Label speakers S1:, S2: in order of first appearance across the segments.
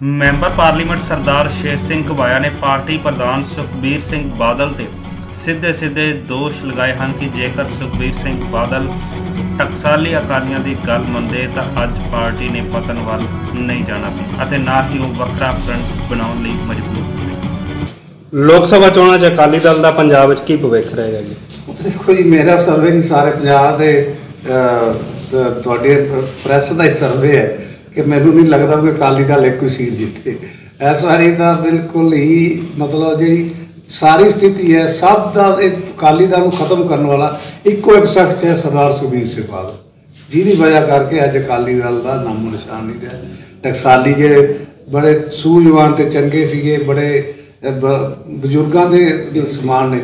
S1: Member parliament ਸਰਦਾਰ ਸ਼ੇਰ ਸਿੰਘ ਘਵਾਇਆ ਨੇ party ਪ੍ਰਧਾਨ ਸੁਖਬੀਰ ਸਿੰਘ ਬਾਦਲ ਤੇ ਸਿੱਧੇ ਸਿੱਧੇ ਦੋਸ਼ ਲਗਾਏ ਹਨ ਕਿ ਜੇਕਰ ਸੁਖਬੀਰ ਸਿੰਘ ਬਾਦਲ ਟਕਸਾਲੀ ਅਕਾਲੀਆਂ ਦੀ ਗੱਲ ਮੰਨਦੇ ਤਾਂ ਅੱਜ ਪਾਰਟੀ ਨੇ ਪਤਨ ਵੱਲ ਨਹੀਂ ਜਾਣਾ ਸੀ ਅਤੇ ਨਾ ਹੀ ਉਹ ਵੱਖਰਾ ਫਰੰਟ ਬਣਾਉਣ ਲਈ ਮਜਬੂਰ ਹੋਵੇ
S2: ਲੋਕ ਸਭਾ ਚੋਣਾਂ 'ਚ ਅਕਾਲੀ ਦਲ ਦਾ ਪੰਜਾਬ ਵਿੱਚ ਕੀ ਭਵਿੱਖ ਰਹੇਗਾ ਜੀ?
S3: ਦੇਖੋ ਜੀ ਮੇਰਾ ਸਰਵੇ ਨਹੀਂ ਸਾਰੇ ਪੰਜਾਬ ਦੇ ਤੁਹਾਡੇ ਪ੍ਰੈਸ ਦਾ ਹੀ ਸਰਵੇ ਹੈ। ਕਿ ਮੈਨੂੰ ਨਹੀਂ ਲੱਗਦਾ ਕਿ ਅਕਾਲੀ ਦਲ ਇੱਕੋ ਹੀ ਸੀਟ ਜਿੱਤੇ। ਇਸ ਵਾਰੀ ਤਾਂ ਬਿਲਕੁਲ ਹੀ ਮਤਲਬ ਜਿਹੜੀ ਸਾਰੀ ਸਥਿਤੀ ਹੈ, ਸਭ ਦਾ ਇਹ ਅਕਾਲੀ ਦਲ ਨੂੰ ਖਤਮ ਕਰਨ ਵਾਲਾ ਇੱਕੋ ਇੱਕ ਸ਼ਖਸ ਹੈ ਸਰਦਾਰ ਸੁਖਬੀਰ ਸਿੰਘ ਬਾਦਲ। ਜਿਹਦੀ ਵਜ੍ਹਾ ਕਰਕੇ ਅੱਜ ਅਕਾਲੀ ਦਲ ਦਾ ਨਾਮ ਨਿਸ਼ਾਨ ਨਹੀਂ ਰਿਹਾ। ਟਕਸਾਲੀ ਜਿਹੜੇ ਬੜੇ ਸੂਝਵਾਨ ਤੇ ਚੰਗੇ ਸੀਗੇ, ਬੜੇ ਬਜ਼ੁਰਗਾਂ ਦੇ ਸਮਾਨ ਨੇ,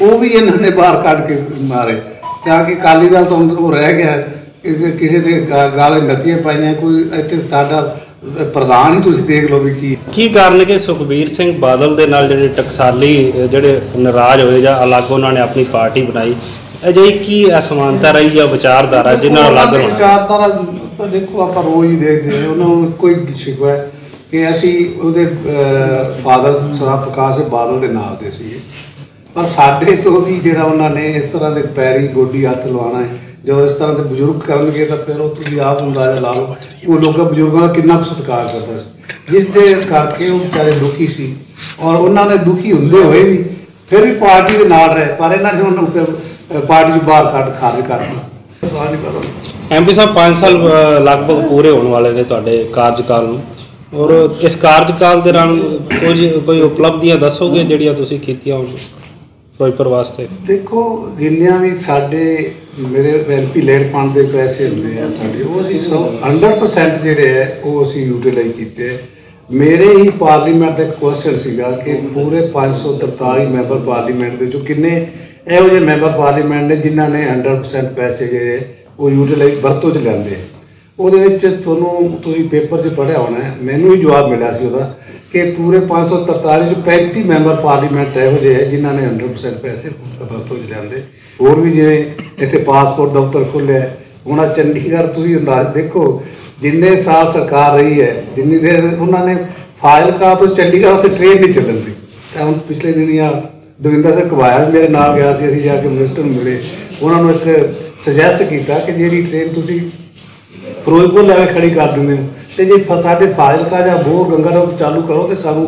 S3: ਉਹ ਵੀ ਇਹਨਾਂ ਨੇ ਬਾਹਰ ਕੱਢ ਕੇ ਮਾਰੇ। ਤਾਂ ਕਿ ਅਕਾਲੀ ਦਲ ਤੋਂ ਉਹ ਰਹਿ ਗਿਆ। ਕਿਸੇ ਕਿਸੇ ਦੇ ਗਾਲੇ ਨਤੀਆਂ ਪਾਈਆਂ ਕੋਈ ਇੱਥੇ ਸਾਡਾ ਪ੍ਰਧਾਨ ਹੀ ਤੁਸੀਂ ਦੇਖ ਲਓ ਵੀ ਕੀ
S2: ਕੀ ਕਾਰਨ ਕਿ ਸੁਖਬੀਰ ਸਿੰਘ ਬਾਦਲ ਦੇ ਨਾਲ ਜਿਹੜੇ ਟਕਸਾਲੀ ਜਿਹੜੇ ਨਾਰਾਜ਼ ਹੋਏ ਜਾਂ ਅਲੱਗ ਉਹਨਾਂ ਨੇ ਆਪਣੀ ਪਾਰਟੀ ਬਣਾਈ ਅਜਿਹੀ ਕੀ ਅਸਮਾਨਤਾ ਰਹੀ ਜਾਂ ਵਿਚਾਰਧਾਰਾ ਜਿਨ੍ਹਾਂ ਨੂੰ ਅਲੱਗ
S3: ਦੀ
S2: ਹੋਣਾ?
S3: ਵਿਚਾਰਧਾਰਾ ਤਾਂ ਦੇਖੋ ਆਪਾਂ ਰੋਜ਼ ਹੀ ਦੇਖਦੇ ਹਾਂ ਉਹਨਾਂ ਨੂੰ ਕੋਈ ਸ਼ਿਕਵਾ ਕਿ ਅਸੀਂ ਉਹਦੇ ਫਾਦਰ ਸਰਦਾਰ ਪ੍ਰਕਾਸ਼ ਬਾਦਲ ਦੇ ਨਾਮ ਦੇ ਸੀਗੇ। ਪਰ ਸਾਡੇ ਤੋਂ ਵੀ ਜਿਹੜਾ ਉਹਨਾਂ ਨੇ ਇਸ ਤਰ੍ਹਾਂ ਦੇ ਪੈਰੀ ਗੋਡੀ ਹੱਥ ਲਵਾਉਣਾ ਹੈ ਜਦੋਂ ਇਸ ਤਰ੍ਹਾਂ ਦੇ ਬਜ਼ੁਰਗ ਕਰਨਗੇ ਤਾਂ ਫਿਰ ਉਹ ਤੁਸੀਂ ਆਪ ਅੰਦਾਜ਼ਾ ਲਾ ਲਓ ਉਹ ਲੋਕਾਂ ਬਜ਼ੁਰਗਾਂ ਦਾ ਕਿੰਨਾ ਕੁ ਸਤਿਕਾਰ ਕਰਦਾ ਸੀ। ਜਿਸ ਦੇ ਕਰਕੇ ਉਹ ਵਿਚਾਰੇ ਦੁਖੀ ਸੀ ਔਰ ਉਹਨਾਂ ਨੇ ਦੁਖੀ ਹੁੰਦੇ ਹੋਏ ਵੀ ਫਿਰ ਵੀ ਪਾਰਟੀ ਦੇ ਨਾਲ ਰਹੇ ਪਰ ਇਹਨਾਂ ਨੇ ਉਹਨੂੰ ਫਿਰ, ਪਾਰਟੀ ਤੋਂ ਬਾਹਰ ਕੱਢ ਖਾਰਜ ਕਰਤਾ ਸਵਾਲ ਨਹੀਂ ਕਰਦਾ
S2: ਐਮਪੀ ਸਾਹਿਬ 5 ਸਾਲ ਲਗਭਗ ਪੂਰੇ ਹੋਣ ਵਾਲੇ ਨੇ ਤੁਹਾਡੇ ਕਾਰਜਕਾਲ ਨੂੰ। ਔਰ ਇਸ ਕਾਰਜਕਾਲ ਦੇ ਦੌਰਾਨ ਕੁਝ ਕੋਈ ਉਪਲਬਧੀਆਂ ਦੱਸੋਗੇ ਜਿਹੜੀਆਂ ਤੁਸੀਂ ਕੀਤੀਆਂ ਹੋਣ ਫਿਰੋਜ਼ਪੁਰ ਵਾਸਤੇ।
S3: ਦੇਖੋ, ਜਿੰਨੀਆਂ ਵੀ ਸਾਡੇ ਮੇਰੇ ਐਮਪੀ ਲੇਟ ਫੰਡ ਦੇ ਪੈਸੇ ਹੁੰਦੇ ਆ ਸਾਡੇ, ਉਹ ਅਸੀਂ ਸੌ 100% ਜਿਹੜੇ ਹੈ ਉਹ ਅਸੀਂ ਯੂਟਿਲਾਈਜ਼ ਕੀਤੇ ਮੇਰੇ ਹੀ ਪਾਰਲੀਮੈਂਟ ਦਾ ਕੁਐਸਚਨ ਸੀਗਾ ਕਿ ਪੂਰੇ 543 ਮੈਂਬਰ ਪਾਰਲੀਮੈਂਟ ਦੇ ਵਿੱਚੋਂ ਕਿੰਨੇ ਇਹੋ ਜਿਹੇ ਮੈਂਬਰ ਪਾਰਲੀਮੈਂਟ ਨੇ ਜਿਨ੍ਹਾਂ ਨੇ 100% ਪੈਸੇ ਜਿਹੜੇ ਉਹ ਯੂਟਿਲਾਈਜ਼ ਵਰਤੋਂ ਚ ਲੈਂਦੇ ਆ। ਉਹਦੇ ਵਿੱਚ ਤੁਹਾਨੂੰ, ਤੁਸੀਂ ਪੇਪਰ 'ਚ ਪੜ੍ਹਿਆ ਹੋਣਾ ਮੈਨੂੰ ਹੀ ਜਵਾਬ ਮਿਲਿਆ ਸੀ ਉਹਦਾ ਕਿ ਪੂਰੇ 543 ਚ 35 ਮੈਂਬਰ ਪਾਰਲੀਮੈਂਟ ਇਹੋ ਜਿਹੇ ਹੈ ਜਿਨ੍ਹਾਂ ਨੇ 100% ਪੈਸੇ ਵਰਤੋਂ 'ਚ ਲਿਆਂਦੇ। ਹੋਰ ਵੀ ਜਿਵੇਂ ਇੱਥੇ ਪਾਸਪੋਰਟ ਦਫ਼ਤਰ ਖੁੱਲਿਆ ਹੁਣ ਚੰਡੀਗੜ੍ਹ ਤੁਸੀਂ ਅੰਦਾਜ਼ ਦੇਖੋ, ਜਿੰਨੇ ਸਾਲ ਸਰਕਾਰ ਰਹੀ ਹੈ, ਜਿੰਨੀ ਦੇਰ ਉਹਨਾਂ ਨੇ ਫਾਜ਼ਿਲਕਾ ਤੋਂ ਚੰਡੀਗੜ੍ਹ ਤੇ ਟ੍ਰੇਨ ਨਹੀਂ ਚੱਲਣ ਦੀ ਤਾਂ ਹੁਣ ਪਿਛਲੇ ਦਿਨੀ ਆ ਦਵਿੰਦਰ ਸਿੰਘ ਕਵਾਇਆ ਵੀ ਮੇਰੇ ਨਾਲ ਗਿਆ ਸੀ, ਅਸੀਂ ਜਾ ਕੇ ਮਿਨਿਸਟਰ ਨੂੰ ਮਿਲੇ। ਉਹਨਾਂ ਨੂੰ ਇੱਕ ਸੁਜੈਸਟ ਕੀਤਾ ਕਿ ਜਿਹੜੀ ਟ੍ਰੇਨ ਤੁਸੀਂ ਫਿਰੋਜ਼ਪੁਰ ਲੈ ਕੇ ਖੜੀ ਕਰ ਦਿੰਦੇ ਹੋ ਤੇ ਜੇ ਸਾਡੇ ਫਾਜ਼ਿਲਕਾ ਜਾਂ ਬੋਰ ਗੰਗਾ ਰੋਡ ਚਾਲੂ ਕਰੋ ਤੇ ਸਾਨੂੰ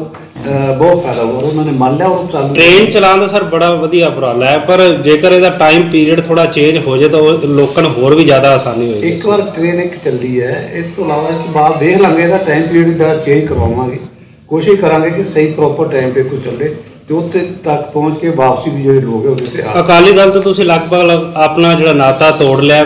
S3: ਬਹੁਤ ਫਾਇਦਾ ਹੋਊਗਾ। ਉਹਨਾਂ ਨੇ ਮੰਨ ਲਿਆ ਉਹ ਚਾਲੂ
S2: ਟ੍ਰੇਨ ਚਲਾਉਣ ਦਾ ਸਰ ਬੜਾ ਵਧੀਆ ਉਪਰਾਲਾ ਹੈ ਪਰ ਜੇਕਰ ਇਹਦਾ ਟਾਈਮ ਪੀਰੀਅਡ ਥੋੜਾ ਚੇਂਜ ਹੋ ਜਾਏ ਤਾਂ ਉਹ ਲੋਕਾਂ ਨੂੰ ਹੋਰ ਵੀ ਜ਼ਿਆਦਾ ਆਸਾਨੀ ਹੋਏਗੀ।
S3: ਇੱਕ ਵਾਰ ਟ੍ਰੇਨ ਇੱਕ ਚੱਲੀ ਹੈ ਇਸ ਤੋਂ ਇਲਾਵਾ ਇਸ ਬਾਅਦ ਦੇਖ ਲਾਂਗੇ ਇਹਦਾ ਟਾਈਮ ਪੀਰੀਅਡ ਦਾ ਚੇਂਜ ਕਰਵਾਵਾਂਗੇ। ਕੋਸ਼ਿਸ਼ ਕਰਾਂਗੇ ਕਿ ਸਹੀ ਪ੍ਰੋਪਰ ਟਾਈਮ ਤੇ ਤੋਂ ਚੱਲੇ ਤੇ ਉੱਥੇ ਤੱਕ ਪਹੁੰਚ ਕੇ ਵਾਪਸੀ ਵੀ ਜਿਹੜੇ ਲੋਕ ਹੈ ਉਹਦੇ ਤੇ
S2: ਅਕਾਲੀ ਦਲ ਤੋਂ ਤੁਸੀਂ ਲਗਭਗ ਲਗ- ਆਪਣਾ ਜਿਹੜਾ ਨਾਤਾ ਤੋੜ ਲਿਆ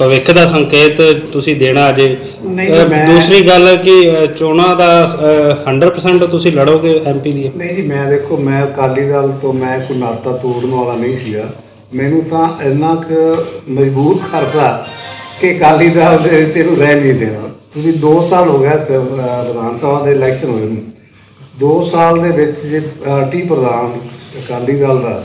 S2: ਭਵਿੱਖ ਦਾ ਸੰਕੇਤ ਤੁਸੀਂ ਦੇਣਾ ਅਜੇ।
S3: ਨਹੀਂ,
S2: ਅਹ,
S3: ਮੈਂ-
S2: ਦੂਸਰੀ ਗੱਲ ਕਿ ਚੋਣਾਂ ਦਾ ਅਹ, 100% ਤੁਸੀਂ ਲੜੋਗੇ ਐਮਪੀ ਦੀ।
S3: ਨਹੀਂ ਜੀ ਮੈਂ ਦੇਖੋ ਮੈਂ ਅਕਾਲੀ ਦਲ ਤੋਂ ਮੈਂ ਕੋਈ ਨਾਤਾ ਤੋੜਨ ਵਾਲਾ ਨਹੀਂ ਸੀਗਾ। ਮੈਨੂੰ ਤਾਂ ਇੰਨਾ ਕੁ ਮਜਬੂਰ ਕਰਦਾ ਕਿ ਅਕਾਲੀ ਦਲ ਦੇ ਵਿੱਚ ਇਹਨੂੰ ਰਹਿ ਨਹੀਂ ਦੇਣਾ। ਤੁਸੀਂ 2 ਸਾਲ ਹੋ ਗਿਆ ਵਿਧਾਨ ਸਭਾ ਦੇ ਇਲੈਕਸ਼ਨ ਹੋਏ ਨੂੰ। 2 ਸਾਲ ਦੇ ਵਿੱਚ ਜੇ ਪਾਰਟੀ ਪ੍ਰਧਾਨ ਅਕਾਲੀ ਦਲ ਦਾ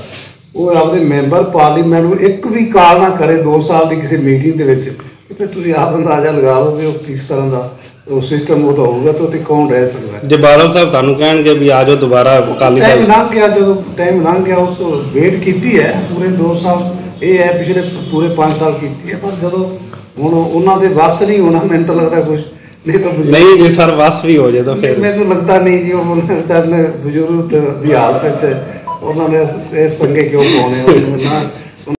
S3: ਉਹ ਆਪਦੇ ਮੈਂਬਰ ਪਾਰਲੀਮੈਂਟ ਨੂੰ ਇੱਕ ਵੀ ਕਾਲ ਨਾ ਕਰੇ 2 ਸਾਲ ਦੀ ਕਿਸੇ ਮੀਟਿੰਗ ਦੇ ਵਿੱਚ ਤੇ ਫਿਰ ਤੁਸੀਂ ਆਪ ਅੰਦਾਜ਼ਾ ਲਗਾ ਲਓ ਕਿ ਉਹ ਕਿਸ ਤਰ੍ਹਾਂ ਦਾ ਉਹ ਸਿਸਟਮ ਉਹ ਤਾਂ ਹੋਊਗਾ ਤਾਂ ਉੱਥੇ ਕੌਣ ਰਹਿ ਸਕਦਾ?
S2: ਜੇ ਬਾਦਲ ਸਾਹਿਬ ਤੁਹਾਨੂੰ ਕਹਿਣਗੇ ਵੀ ਆ ਜਾਓ ਦੁਬਾਰਾ ਅਕਾਲੀ
S3: ਟਾਈਮ
S2: ਦਲ।
S3: ਲੰਘ ਗਿਆ ਜਦੋਂ ਟਾਈਮ ਲੰਘ ਗਿਆ ਉਸ ਤੋਂ ਵੇਟ ਕੀਤੀ ਹੈ ਪੂਰੇ 2 ਸਾਲ ਇਹ ਹੈ ਪਿਛਲੇ ਪੂਰੇ 5 ਸਾਲ ਕੀਤੀ ਹੈ ਪਰ ਜਦੋਂ ਹੁਣ ਉਹਨਾਂ ਦੇ ਵੱਸ ਨਹੀਂ ਹੋਣਾ ਮੈਨੂੰ ਤਾਂ ਲੱਗਦਾ ਕੁਝ ਨਹੀਂ ਤਾਂ
S2: ਨਹੀਂ ਜੇ ਸਰ ਵਸ ਵੀ ਹੋ ਜਾਏ ਤਾਂ ਫਿਰ।
S3: ਮੈਨੂੰ ਲੱਗਦਾ ਨਹੀਂ ਜੀ ਉਹ ਵਿਚਾਰ ਨੇ ਬਜ਼ੁਰਗ ਦੀ ਹਾਲਤ ਵਿੱਚ ਉਹਨਾਂ ਨੇ ਇਸ- ਇਸ ਪੰਗੇ ਕਿਉਂ ਪਾਉਣੇ ਉਹਨਾਂ